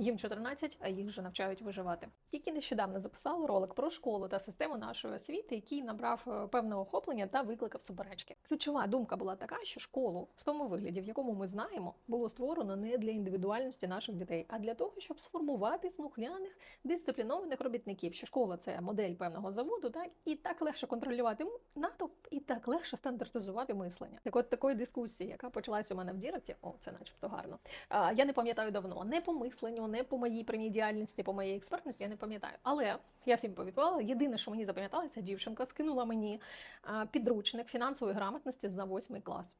Їм 14, а їх вже навчають виживати. Тільки нещодавно записала ролик про школу та систему нашої освіти, який набрав е, певне охоплення та викликав суперечки. Ключова думка була така, що школу в тому вигляді, в якому ми знаємо, було створено не для індивідуальності наших дітей, а для того, щоб сформувати слухняних, дисциплінованих робітників. Що школа це модель певного заводу, так і так легше контролювати натовп, і так легше стандартизувати мислення. Так, от такої дискусії, яка почалась у мене в Діректі, о, це начебто гарно. Я не пам'ятаю давно, не по мисленню, не по моїй прямій діяльності, по моїй експертності, я не пам'ятаю. Але я всім повідомила. Єдине, що мені запам'яталося, дівчинка скинула мені підручник фінансової грамотності за восьмий клас.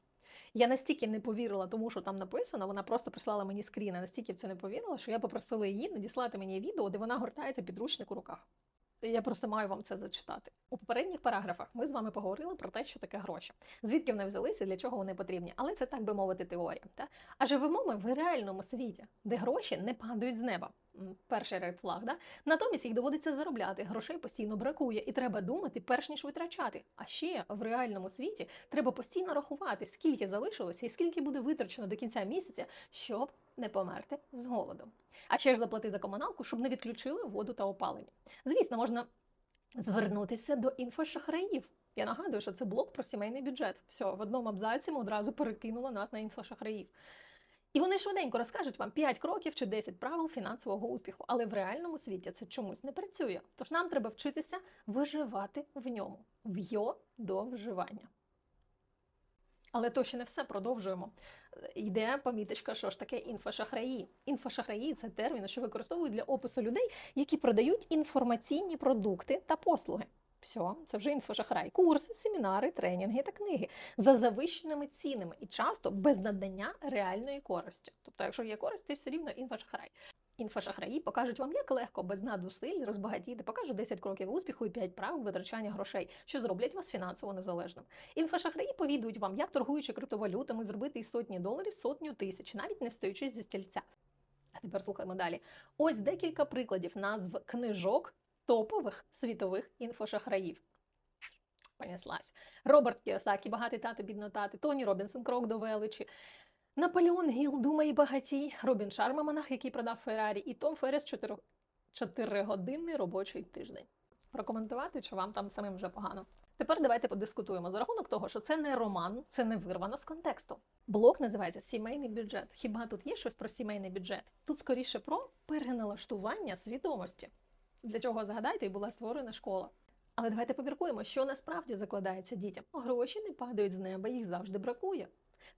Я настільки не повірила тому, що там написано, вона просто прислала мені скріни, настільки в це не повірила, що я попросила її надіслати мені відео, де вона гортається підручник у руках. Я просто маю вам це зачитати. У попередніх параграфах ми з вами поговорили про те, що таке гроші, звідки вони взялися, для чого вони потрібні. Але це так би мовити, теорія. Та? А живемо ми в реальному світі, де гроші не падають з неба. Перший ред флаг, да? Натомість їх доводиться заробляти, грошей постійно бракує, і треба думати, перш ніж витрачати. А ще в реальному світі треба постійно рахувати, скільки залишилося і скільки буде витрачено до кінця місяця, щоб не померти з голоду. А ще ж заплати за комуналку, щоб не відключили воду та опалення. Звісно, можна звернутися до інфошахраїв. Я нагадую, що це блок про сімейний бюджет. Все, в одному абзаці ми одразу перекинули нас на інфошахраїв. І вони швиденько розкажуть вам 5 кроків чи 10 правил фінансового успіху, але в реальному світі це чомусь не працює. Тож нам треба вчитися виживати в ньому, в йо до вживання. Але то ще не все продовжуємо. Йде поміточка, що ж таке інфошахраї. Інфошахраї це термін, що використовують для опису людей, які продають інформаційні продукти та послуги. Все, це вже інфошахрай. Курси, семінари, тренінги та книги за завищеними цінами і часто без надання реальної користі. Тобто, якщо є користь, ти все рівно інфошахрай. Інфошахраї покажуть вам, як легко без надусиль розбагатіти, покажуть 10 кроків успіху і 5 правил витрачання грошей, що зроблять вас фінансово незалежним. Інфошахраї повідують вам, як торгуючи криптовалютами, зробити із сотні доларів сотню тисяч, навіть не встаючи зі стільця. А тепер слухаємо далі. Ось декілька прикладів назв книжок топових світових інфошахраїв. Понеслась. Роберт Кіосакі, багатий тати, Тоні Робінсон, крок до величі. Наполеон Гіл, Думай багатій, Робін Шарма, монах, який продав Феррарі, і Том Феррес, 4 чотиригодинний робочий тиждень. Прокоментувати, чи вам там самим вже погано. Тепер давайте подискутуємо за рахунок того, що це не роман, це не вирвано з контексту. Блок називається сімейний бюджет. Хіба тут є щось про сімейний бюджет? Тут скоріше про переналаштування свідомості. Для чого згадайте, і була створена школа. Але давайте поміркуємо, що насправді закладається дітям. Гроші не падають з неба, їх завжди бракує.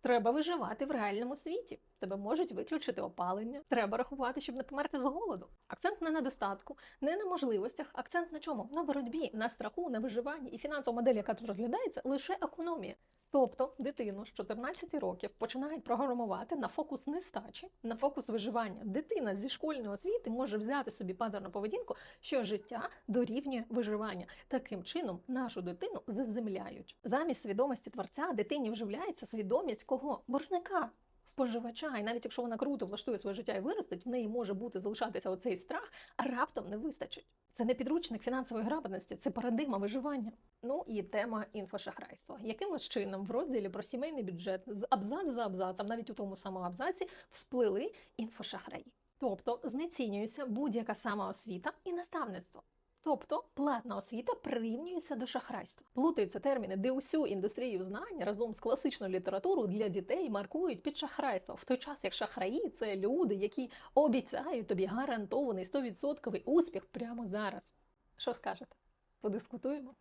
Треба виживати в реальному світі. Тебе можуть виключити опалення. Треба рахувати, щоб не померти з голоду. Акцент на достатку, не на можливостях. Акцент на чому? На боротьбі, на страху, на виживанні. І фінансова модель, яка тут розглядається, лише економія. Тобто дитину з 14 років починають програмувати на фокус нестачі, на фокус виживання. Дитина зі школьної освіти може взяти собі паттерн поведінку, що життя дорівнює виживання. Таким чином нашу дитину заземляють. Замість свідомості творця дитині вживляється свідомість кого? Боржника. Споживача, і навіть якщо вона круто влаштує своє життя і виростить, в неї може бути залишатися оцей страх, а раптом не вистачить. Це не підручник фінансової грамотності, це парадигма виживання. Ну і тема інфошахрайства. Якимось чином в розділі про сімейний бюджет з абзац за абзацом, навіть у тому самому абзаці, всплили інфошахраї. Тобто знецінюється будь-яка самоосвіта і наставництво. Тобто платна освіта прирівнюється до шахрайства. Плутаються терміни, де усю індустрію знань разом з класичною літературою для дітей маркують під шахрайство. В той час як шахраї це люди, які обіцяють тобі гарантований 100% успіх прямо зараз. Що скажете? Подискутуємо?